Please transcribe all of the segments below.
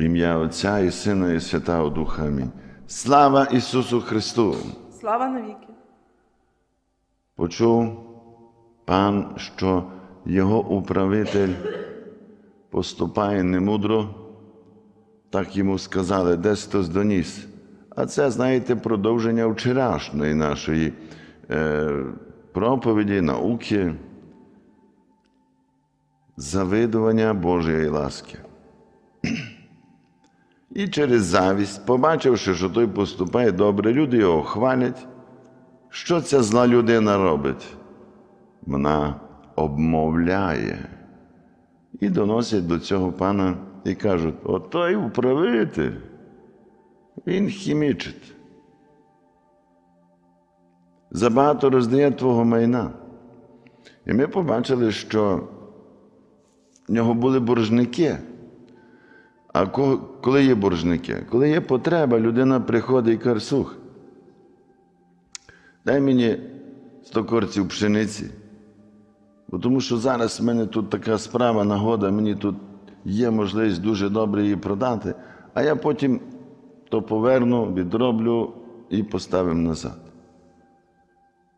Ім'я Отця і Сина, і Святого Духа. Амінь. Слава Ісусу Христу! Слава навіки! Почув пан, що його управитель поступає немудро, так йому сказали, десь хтось доніс. А це, знаєте, продовження вчорашньої нашої е, проповіді, науки, завидування Божої ласки. І через завість, побачивши, що той поступає добре, люди його хвалять. Що ця зла людина робить? Вона обмовляє. І доносять до цього пана і кажуть: отой управитель, він хімічить. Забагато роздає твого майна. І ми побачили, що в нього були боржники. А коли є боржники? Коли є потреба, людина приходить і каже, «Слух, Дай мені 100 корців пшениці. Бо тому що зараз в мене тут така справа, нагода, мені тут є можливість дуже добре її продати, а я потім то поверну, відроблю і поставимо назад.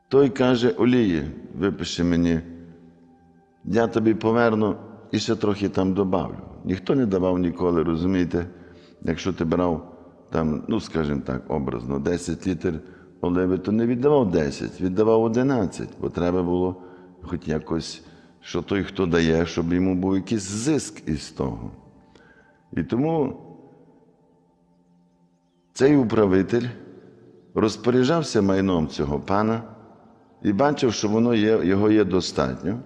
Той каже, Олії, випиши мені, я тобі поверну і ще трохи там добавлю. Ніхто не давав ніколи, розумієте, якщо ти брав там, ну, скажімо так, образно, 10 літр оливи, то не віддавав 10, віддавав 11, бо треба було хоч якось, що той, хто дає, щоб йому був якийсь зиск із того. І тому цей управитель розпоряджався майном цього пана і бачив, що воно є, його є достатньо,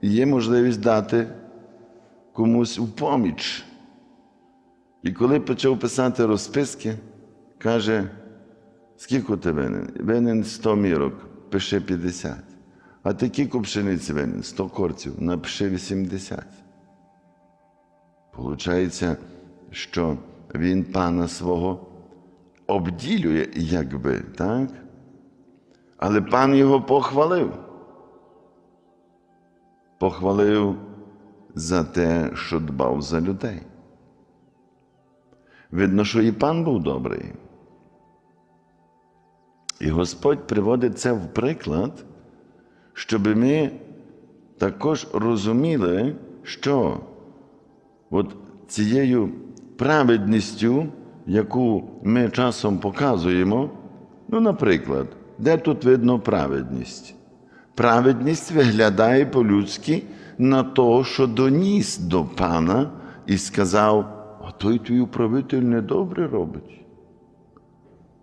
і є можливість дати комусь в поміч. І коли почав писати розписки, каже, скільки ти винен? Винен 100 мірок, пиши 50. А ти кілько пшениці винен? 100 корців, напиши 80. Получається, що він пана свого обділює, якби, так? Але пан його похвалив. Похвалив за те, що дбав за людей. Видно, що і пан був добрий. І Господь приводить це в приклад, щоб ми також розуміли, що от цією праведністю, яку ми часом показуємо, ну, наприклад, де тут видно праведність? Праведність виглядає по-людськи на то, що доніс до пана і сказав, а той твій управитель недобре робить.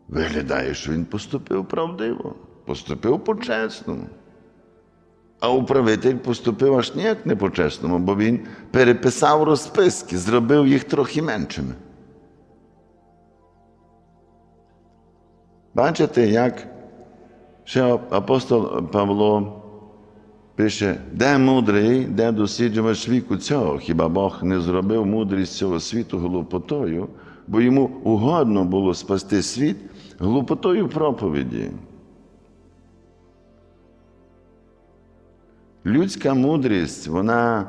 Виглядає, що він поступив правдиво, поступив по-чесному. А управитель поступив аж ніяк не по-чесному, бо він переписав розписки, зробив їх трохи меншими. Бачите, як ще апостол Павло пише, де мудрий, де досліджувач віку цього, хіба Бог не зробив мудрість цього світу глупотою, бо йому угодно було спасти світ глупотою проповіді. Людська мудрість, вона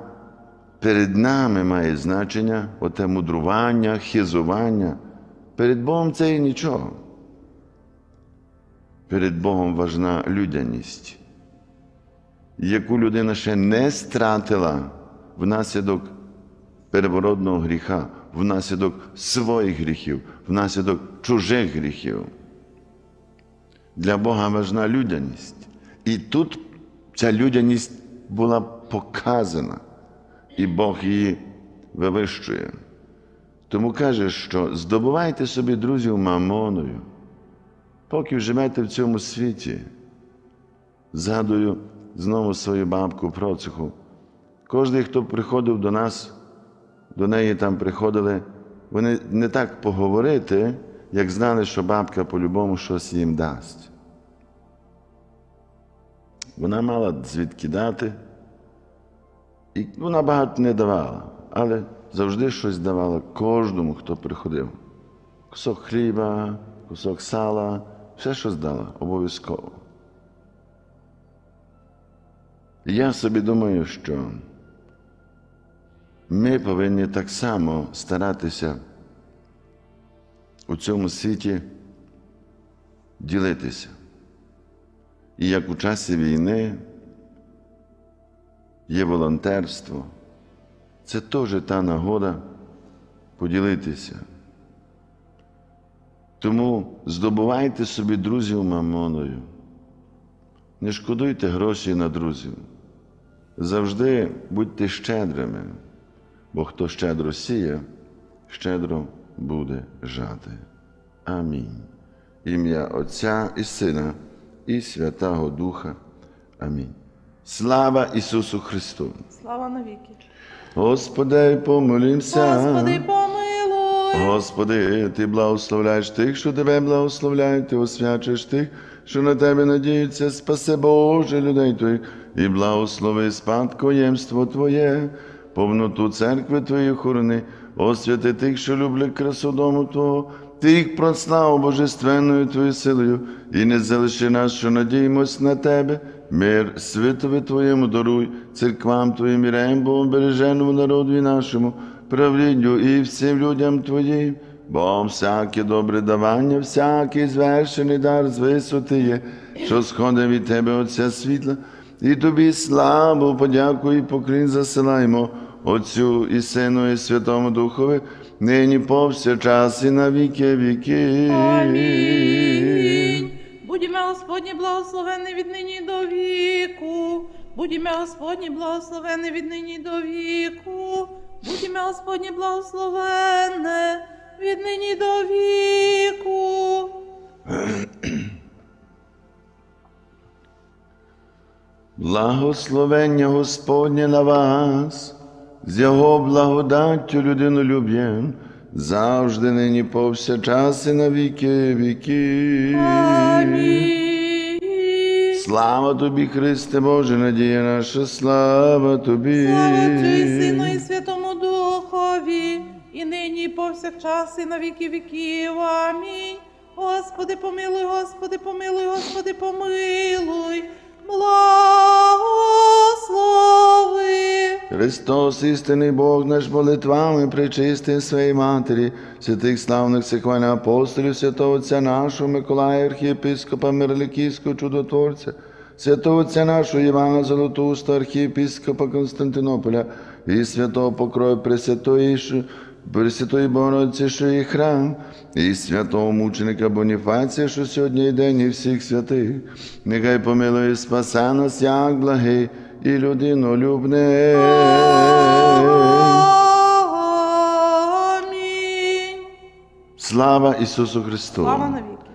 перед нами має значення, оте мудрування, хизування. Перед Богом це і нічого. Перед Богом важна людяність, яку людина ще не стратила внаслідок первородного гріха, внаслідок своїх гріхів, внаслідок чужих гріхів. Для Бога важна людяність. І тут ця людяність була показана, і Бог її вивищує. Тому каже, що здобувайте собі друзів мамоною, поки живете в цьому світі. Згадую знову свою бабку процуху. Кожен, хто приходив до нас, до неї там приходили, вони не так поговорити, як знали, що бабка по-любому щось їм дасть. Вона мала звідки дати, і вона багато не давала, але завжди щось давала кожному, хто приходив. Кусок хліба, кусок сала, все щось дала обов'язково. Я собі думаю, що ми повинні так само старатися у цьому світі ділитися. І як у часі війни є волонтерство, це теж та нагода поділитися. Тому здобувайте собі друзів мамоною. Не шкодуйте гроші на друзів. Завжди будьте щедрими, бо хто щедро сіє, щедро буде жати. Амінь. Ім'я Отця і Сина, і Святого Духа. Амінь. Слава Ісусу Христу! Слава навіки. Господи, помолімся. Господи, помилуй. Господи, Ти благословляєш тих, що Тебе благословляють, Ти освячуєш тих, що на Тебе надіються, спаси Боже людей Твоїх, і благослови спадкоємство Твоє, повноту церкви Твоєї охорони, освяти тих, що люблять красу дому Твого, Ти їх прослав божественною Твоєю силою, і не залиши нас, що надіємось на Тебе. Мир світові Твоєму даруй, церквам Твоїм і рембом, береженому народу і нашому, правлінню і всім людям Твоїм, бо всяке добре давання, всякий звершений дар з висоти є, що сходить від Тебе Отця світла, і тобі славу, подяку і покрін засилаємо Отцю і Сину, і Святому Духові, нині повсякчас і на віки віки. Амінь. Будь ім'я Господнє від нині до віку. Будь ім'я Господнє благословенне від нині до віку. Будь ім'я Господнє благословенне від нині до віку. Благословення Господнє на вас, з Його благодаттю людинолюб'єм, завжди нині повсякчас і на віки віки. Амінь. Слава тобі, Христе Боже, надія наша, слава тобі. Слава Отцю Сину і Святому повсякчас, і на віки віків. Амінь. Господи, помилуй, Господи, помилуй, Господи, помилуй, благослови. Христос, істинний Бог наш молитвами причистий своєї Матері, святих славних сихвальних апостолів, святого Отця нашого Миколая, архієпископа Мирликівського чудотворця, святого Отця нашого Івана Золотуста, архієпископа Константинополя і святого покрою Пресвятої, Пресвятої Богородиці, що і храм, і святого мученика Боніфація, що сьогодні і день і всіх святих, нехай помилує спаса нас, як благий і людинолюбне. Амінь. Слава Ісусу Христу! Слава навіки.